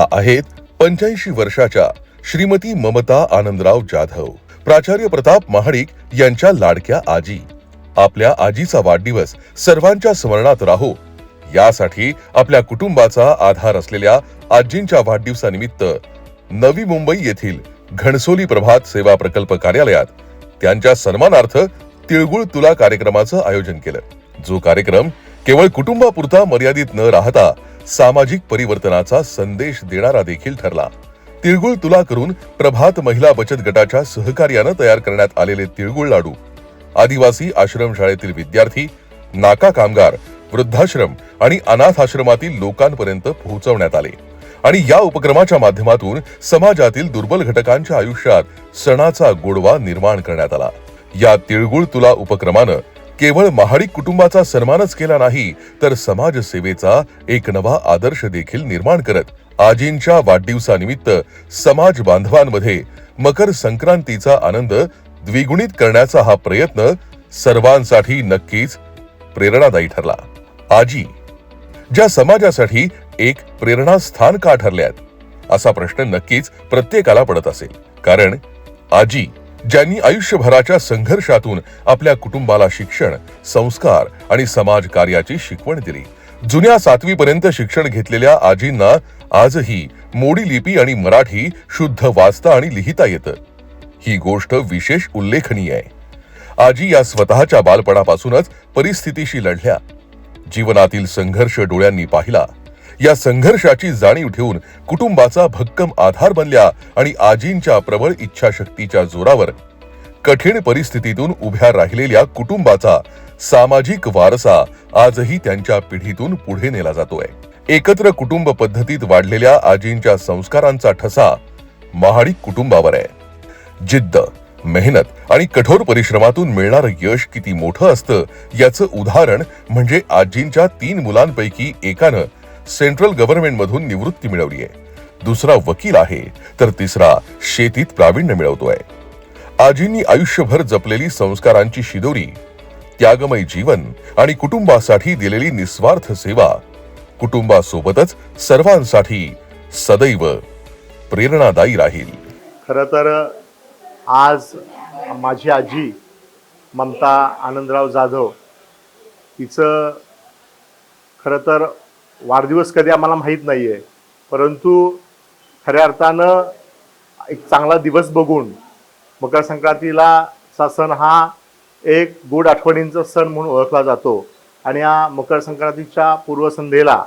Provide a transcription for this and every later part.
या आहेत पंच्याऐंशी वर्षाच्या श्रीमती ममता आनंदराव जाधव. प्राचार्य प्रताप महाडिक यांच्या लाडक्या आजी. आपल्या आजीचा वाढदिवस सर्वांच्या स्मरणात राहो. यासाठी आपल्या कुटुंबाचा आधार असलेल्या आजींच्या वाढदिवसानिमित्त नवी मुंबई येथील घणसोली प्रभात सेवा प्रकल्प कार्यालयात त्यांच्या सन्मानार्थ तिळगुळ तुला कार्यक्रमाचं आयोजन केलं. जो कार्यक्रम केवळ कुटुंबापुरता मर्यादित न राहता सामाजिक परिवर्तनाचा संदेश देणारा देखील ठरला. तिळगुळ तुला करून प्रभात महिला बचत गटाच्या सहकार्यानं तयार करण्यात आलेले तिळगुळ लाडू. आदिवासी आश्रमशाळेतील विद्यार्थी नाका कामगार वृद्धाश्रम आणि अनाथ आश्रमातील लोकांपर्यंत पोहोचवण्यात आले. आणि या उपक्रमाच्या माध्यमातून समाजातील दुर्बल घटकांच्या आयुष्यात सणाचा गोडवा निर्माण करण्यात आला. या तिळगुळ तुला उपक्रमानं केवळ महाडिक कुटुंबाचा सन्मानच केला नाही तर समाजसेवेचा एक नवा आदर्श देखील निर्माण करत आजींच्या वाढदिवसानिमित्त समाज बांधवांमध्ये मकर संक्रांतीचा आनंद द्विगुणित करण्याचा हा प्रयत्न सर्वांसाठी नक्कीच प्रेरणादायी ठरला. आजी ज्या समाजासाठी एक प्रेरणास्थान का ठरल्यात असा प्रश्न नक्कीच प्रत्येकाला पडत असेल. कारण आजी ज्यांनी आयुष्यभराच्या संघर्षातून आपल्या कुटुंबाला शिक्षण संस्कार आणि समाज कार्याची शिकवण दिली. जुन्या सातवीपर्यंत शिक्षण घेतलेल्या आजींना आजही मोडी लिपी आणि मराठी शुद्ध वाचता आणि लिहिता येतं. ही गोष्ट विशेष उल्लेखनीय आहे. आजी या स्वतःच्या बालपणापासूनच परिस्थितीशी लढल्या. जीवनातील संघर्ष डोळ्यांनी पाहिला. या संघर्षाची जाणीव ठेवून कुटुंबाचा भक्कम आधार बनल्या आणि आजींच्या प्रबळ इच्छाशक्तीच्या जोरावर कठीण परिस्थितीतून उभ्या राहिलेल्या कुटुंबाचा सामाजिक वारसा आजही त्यांच्या पिढीतून पुढे नेला जातोय. एकत्र कुटुंब पद्धतीत वाढलेल्या आजींच्या संस्कारांचा ठसा महाडिक कुटुंबावर आहे. जिद्द मेहनत आणि कठोर परिश्रमातून मिळणारं यश किती मोठं असतं याचं उदाहरण म्हणजे आजींच्या तीन मुलांपैकी एकानं सेंट्रल गव्हर्नमेंटमधून निवृत्ती मिळवली आहे. दुसरा वकील आहे तर तिसरा शेतीत प्रावीण्य मिळवतोय. आजींनी आयुष्यभर जपलेली संस्कारांची शिदोरी त्यागमय जीवन आणि कुटुंबासाठी दिलेली निस्वार्थ सेवा कुटुंबासोबतच सर्वांसाठी सदैव प्रेरणादायी राहील. खरं तर आज माझी आजी ममता आनंदराव जाधव तिचं खरं तर वाढदिवस कधी आम्हाला माहीत नाही आहे परंतु खऱ्या अर्थानं एक चांगला दिवस बघून मकर संक्रांतीला चा सण हा एक गोड आठवणींचा सण म्हणून ओळखला जातो. आणि या मकर संक्रांतीच्या पूर्वसंध्येला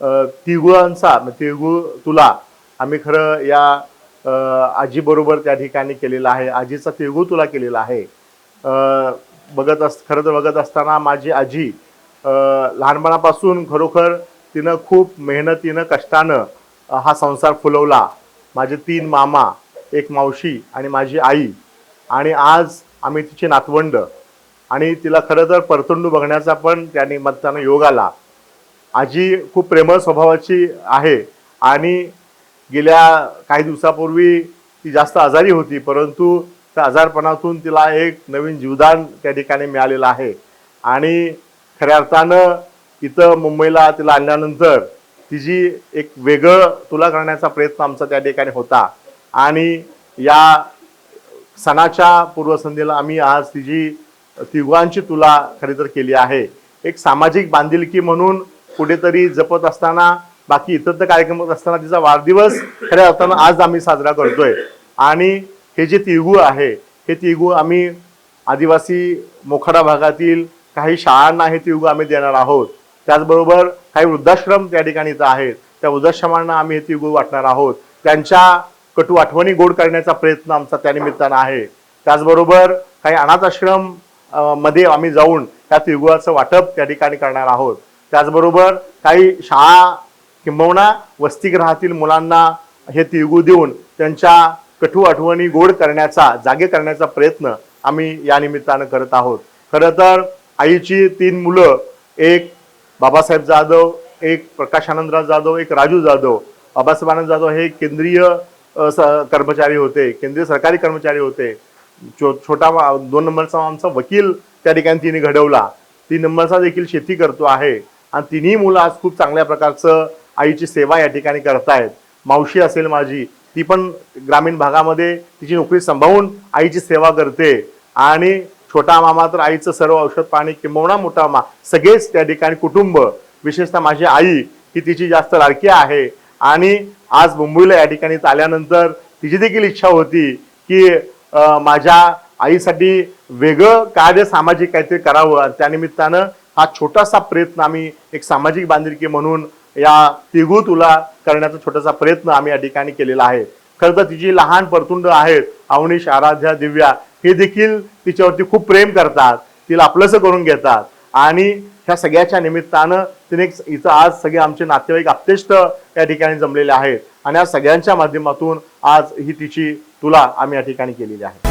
अ, तिळगुळांचा तिळगुळ तुला आम्ही खरं या आजीबरोबर त्या ठिकाणी केलेला आहे. आजीचा तिळगुळ तुला केलेला आहे. बघत अस खरं तर बघत असताना माझी आजी लहानपणापासून खरोखर तिनं खूप मेहनतीनं कष्टानं हा संसार फुलवला. माझे तीन मामा एक मावशी आणि माझी आई. आणि आज आम्ही तिची नातवंड. आणि तिला खरं तर परतंडू बघण्याचा पण त्या निमित्तानं योग आला. आजी खूप प्रेमळ स्वभावाची आहे. आणि गेल्या काही दिवसापूर्वी ती जास्त आजारी होती परंतु त्या आजारपणातून तिला एक नवीन जीवदान त्या ठिकाणी मिळालेलं आहे. आणि खऱ्या अर्थानं इथं मुंबईला तिला आणल्यानंतर तिची एक वेगळं तुला करण्याचा प्रयत्न आमचा त्या ठिकाणी होता. आणि या सणाच्या पूर्वसंध्येला आम्ही आज तिची तिघांची तुला खरे तर केली आहे. एक सामाजिक बांधिलकी म्हणून कुठेतरी जपत असताना बाकी इतर तर कार्यक्रम होत असताना तिचा वाढदिवस खऱ्या अर्थानं आज आम्ही साजरा करतोय. आणि हे जे तिळगुळ आहे हे तिळगुळ आम्ही आदिवासी मोखाडा भागातील काही शाळांना हे तिळगुळ आम्ही देणार आहोत. त्याचबरोबर काही वृद्धाश्रम त्या ठिकाणी आहेत. त्या वृद्धाश्रमांना आम्ही हे तिळगुळ वाटणार आहोत. त्यांच्या कटू आठवणी गोड करण्याचा प्रयत्न आमचा त्यानिमित्तानं आहे. त्याचबरोबर काही अनाथ आश्रममध्ये आम्ही जाऊन त्या तिळगुळाचं वाटप त्या ठिकाणी करणार आहोत. त्याचबरोबर काही शाळा किंबहुना वसतिगृहातील मुलांना हे तिळगुळ देऊन त्यांच्या कटू आठवणी गोड करण्याचा जागे करण्याचा प्रयत्न आम्ही या निमित्तानं करत आहोत. खरं तर आईची तीन मुलं एक बाबासाहेब जाधव एक प्रकाश आनंदराव जाधव एक राजू जाधव. बाबासाहेब आनंद जाधव हे केंद्रीय स- कर्मचारी होते. केंद्रीय सरकारी कर्मचारी होते. छो- छोटा दोन नंबरचा आमचा वकील त्या ठिकाणी तिने घडवला. तीन नंबरचा देखील शेती करतो आहे. आणि तिन्ही मुलं आज खूप चांगल्या प्रकारचं आईची सेवा या ठिकाणी करतायत. मावशी असेल माझी ती पण ग्रामीण भागामध्ये तिची नोकरी सांभाळून आईची सेवा करते. आणि छोटा मामा तर आईचं सर्व औषध पाणी किंबवणा मोठा मा सगळेच त्या ठिकाणी कुटुंब विशेषतः माझी आई ही तिची जास्त लाडकी आहे. आणि आज मुंबईला या ठिकाणी आल्यानंतर तिची देखील इच्छा होती की माझ्या आईसाठी वेगळं कार्य सामाजिक काहीतरी करावं. आणि त्यानिमित्तानं हा छोटासा प्रयत्न आम्ही एक सामाजिक बांधिलकी म्हणून या तिघू तुला करण्याचा छोटासा प्रयत्न आम्ही या ठिकाणी केलेला आहे. खरं तर तिची लहान परतुंड आहेत अवनीश आराध्या दिव्या हे देखील तिच्यावरती खूप प्रेम करतात. तिला आपलंसं करून घेतात. आणि ह्या सगळ्याच्या निमित्तानं तिने इथं आज सगळे आमचे नातेवाईक आप्तेष्ट या ठिकाणी जमलेले आहेत. आणि या सगळ्यांच्या माध्यमातून आज ही तिची तुला आम्ही या ठिकाणी केलेली आहे.